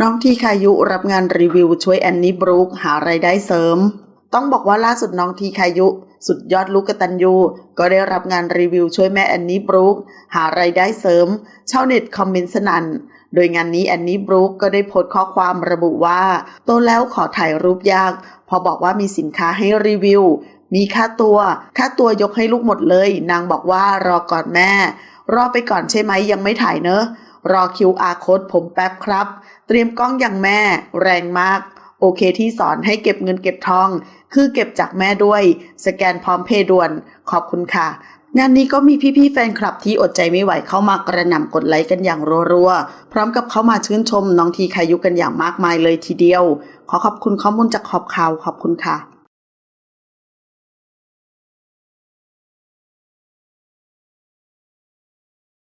น้องทีคายุรับงานรีวิวช่วยแอนนี่บรูคหารายได้เสริม ต้องบอกว่าล่าสุดน้องทีคายุ สุดยอดลูกกตันยูก็ได้รับงานรีวิวช่วยแม่แอนนี่บรูคหารายได้เสริมชาวเน็ตคอมเมนต์สนั่นโดยงานนี้แอนนี่บรูคก็ได้โพสต์ข้อความระบุว่า โตแล้วขอถ่ายรูปยาก พอบอกว่ามีสินค้าให้รีวิว มีค่าตัว ค่าตัวยกให้ลูกหมดเลย นางบอกว่ารอก่อนแม่ รอไปก่อนใช่ไหมยังไม่ถ่ายเนอะ รอ QR code ผมแป๊บครับ เตรียมกล้องอย่างแม่ แรงมาก โอเคที่สอนให้เก็บเงินเก็บทอง คือเก็บจากแม่ด้วย สแกนพร้อมเพย์ด่วน ขอบคุณค่ะงานนี้ก็มีพี่ๆแฟนคลับที่อดใจไม่ไหวเข้ามากระหน่ำกดไลค์กันอย่างรัวๆ พร้อมกับเข้ามาชื่นชมน้องทีคายุกันอย่างมากมายเลยทีเดียว ขอขอบคุณข้อมูลจากขอบข่าวขอบคุณค่ะ